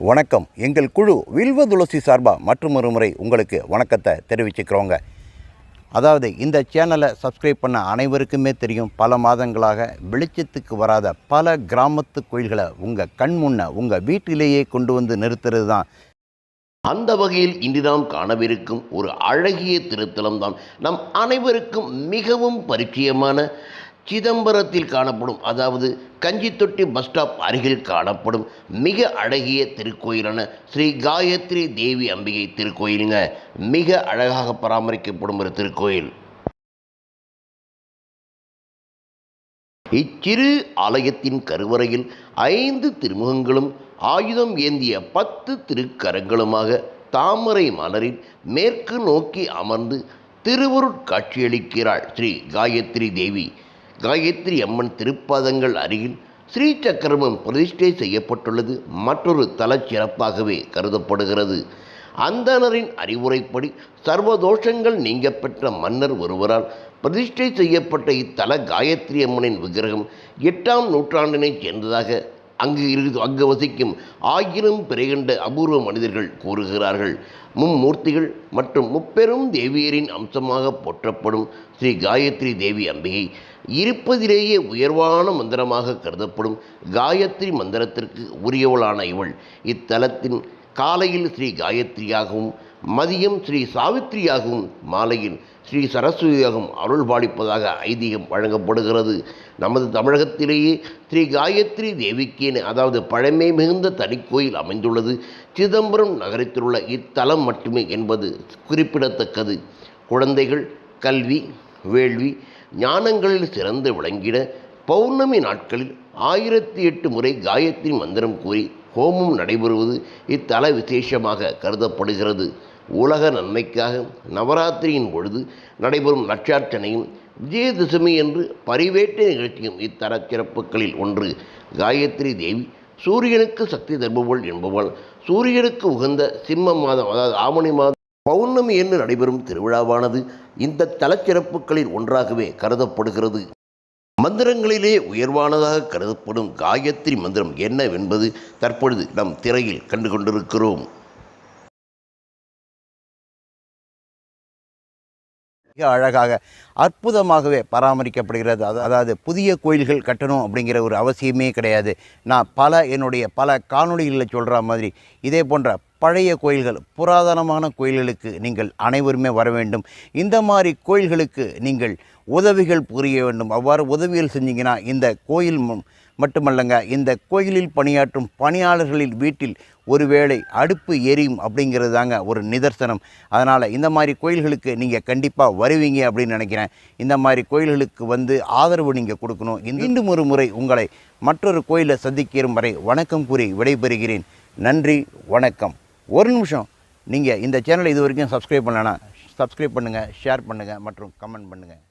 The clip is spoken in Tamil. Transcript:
வணக்கம். எங்கள் குழு வில்வ துளசி சார்பாக மற்றும் முறை உங்களுக்கு வணக்கத்தை தெரிவிச்சுக்கிறோங்க. அதாவது இந்த சேனலை சப்ஸ்கிரைப் பண்ண அனைவருக்குமே தெரியும். பல மாதங்களாக வெளிச்சத்துக்கு வராத பல கிராமத்து கோயில்களை உங்கள் கண் முன்ன உங்கள் வீட்டிலேயே கொண்டு வந்து நிறுத்துறது தான் அந்த வகையில் இன்று நாம் காணவிருக்கும் ஒரு அழகிய திருத்தலம் தான். நம் அனைவருக்கும் மிகவும் பரிச்சயமான சிதம்பரத்தில் காணப்படும் அதாவது கஞ்சித்தொட்டி பஸ் ஸ்டாப் அருகில் காணப்படும் மிக அழகிய திருக்கோயிலான ஸ்ரீ காயத்ரி தேவி அம்பிகை திருக்கோயிலுங்க. மிக அழகாக பராமரிக்கப்படும் ஒரு திருக்கோயில். இச்சிறு ஆலயத்தின் கருவறையில் ஐந்து திருமுகங்களும் ஆயுதம் ஏந்திய பத்து திருக்கரங்களுமாக தாமரை மலரில் மேற்கு நோக்கி அமர்ந்து திருவருட்காட்சியளிக்கிறாள் ஸ்ரீ காயத்ரி தேவி. காயத்ரி அம்மன் திருப்பாதங்கள் அருகில் ஸ்ரீ சக்கரமும் பிரதிஷ்டை செய்யப்பட்டுள்ளது. மற்றொரு தலச்சிறப்பாகவே கருதப்படுகிறது. அந்தணரின் அறிவுரைப்படி சர்வதோஷங்கள் நீங்க பெற்ற மன்னர் ஒருவரால் பிரதிஷ்டை செய்யப்பட்ட இத்தல காயத்ரி அம்மனின் விக்கிரகம் எட்டாம் நூற்றாண்டினைச் சேர்ந்ததாக அங்கு இரு அங்கு வசிக்கும் ஆயிரம் பிறைகண்ட அபூர்வ மனிதர்கள் கூறுகிறார்கள். மும்மூர்த்திகள் மற்றும் முப்பெரும் தேவியரின் அம்சமாக போற்றப்படும் ஸ்ரீ காயத்ரி தேவி அம்பிகை இருப்பதிலேயே உயர்வான மந்திரமாக கருதப்படும் காயத்ரி மந்திரத்திற்கு உரியவளான இவள். இத்தலத்தின் காலையில் ஸ்ரீ காயத்ரியாகவும் மதியம் ஸ்ரீ சாவித்ரியாகவும் மாலையில் ஸ்ரீ சரஸ்வதியாகவும் அருள் பாலிப்பதாக ஐதீகம் வழங்கப்படுகிறது. நமது தமிழகத்திலேயே ஸ்ரீ காயத்ரி தேவிக்கேன் அதாவது பழமை மிகுந்த தனிக்கோயில் அமைந்துள்ளது. சிதம்பரம் நகரத்திலுள்ள இத்தலம் மட்டுமே என்பது குறிப்பிடத்தக்கது. குழந்தைகள் கல்வி வேள்வி ஞானங்களில் சிறந்து விளங்கிட பௌர்ணமி நாட்களில் ஆயிரத்தி எட்டு முறை காயத்ரி மந்திரம் கூறி ஹோமம் நடைபெறுவது இத்தல விசேஷமாக கருதப்படுகிறது. உலக நன்மைக்காக நவராத்திரியின் பொழுது நடைபெறும் லட்சார்ச்சனையும் விஜயதசமி என்று பரிவேட்டை நிகழ்ச்சியும் இத்தல சிறப்புகளில் ஒன்று. காயத்ரி தேவி சூரியனுக்கு சக்தி தருபவள் என்பவள். சூரியனுக்கு உகந்த சிம்ம மாதம் அதாவது ஆவணி மாதம் பௌர்ணமி என்று நடைபெறும் திருவிழாவானது இந்த தலச்சிறப்புகளில் ஒன்றாகவே கருதப்படுகிறது. மந்திரங்களிலே உயர்வானதாக கருதப்படும் காயத்ரி மந்திரம் என்னவென்பது தற்பொழுது நம் திரையில் கண்டு கொண்டிருக்கிறோம் மிக அழகாக அற்புதமாகவே பராமரிக்கப்படுகிறது. அதாவது புதிய கோயில்கள் கட்டணும் அப்படிங்கிற ஒரு அவசியமே கிடையாது. நான் பல என்னுடைய பல காணொலிகளில் சொல்கிற மாதிரி இதே போன்ற பழைய கோயில்கள் புராதனமான கோயில்களுக்கு நீங்கள் அனைவருமே வர வேண்டும். இந்த மாதிரி கோயில்களுக்கு நீங்கள் உதவிகள் புரிய வேண்டும். அவ்வாறு உதவிகள் செஞ்சீங்கன்னா இந்த கோயில் மட்டுமல்லங்க இந்த கோயிலில் பணியாற்றும் பணியாளர்களின் வீட்டில் ஒருவேளை அடுப்பு எரியும் அப்படிங்கிறது தாங்க ஒரு நிதர்சனம். அதனால் இந்த மாதிரி கோயில்களுக்கு நீங்கள் கண்டிப்பாக வருவீங்க அப்படின்னு நினைக்கிறேன். இந்த மாதிரி கோயில்களுக்கு வந்து ஆதரவு நீங்கள் கொடுக்கணும். மீண்டும் ஒரு முறை உங்களை மற்றொரு கோயிலை சந்திக்கிற வரை வணக்கம் கூறி விடைபெறுகிறேன். நன்றி வணக்கம். ஒரு நிமிஷம். நீங்கள் இந்த சேனலை இது வரைக்கும் சப்ஸ்கிரைப் பண்ணலன்னா சப்ஸ்கிரைப் பண்ணுங்கள் ஷேர் பண்ணுங்கள் மற்றும் கமெண்ட் பண்ணுங்கள்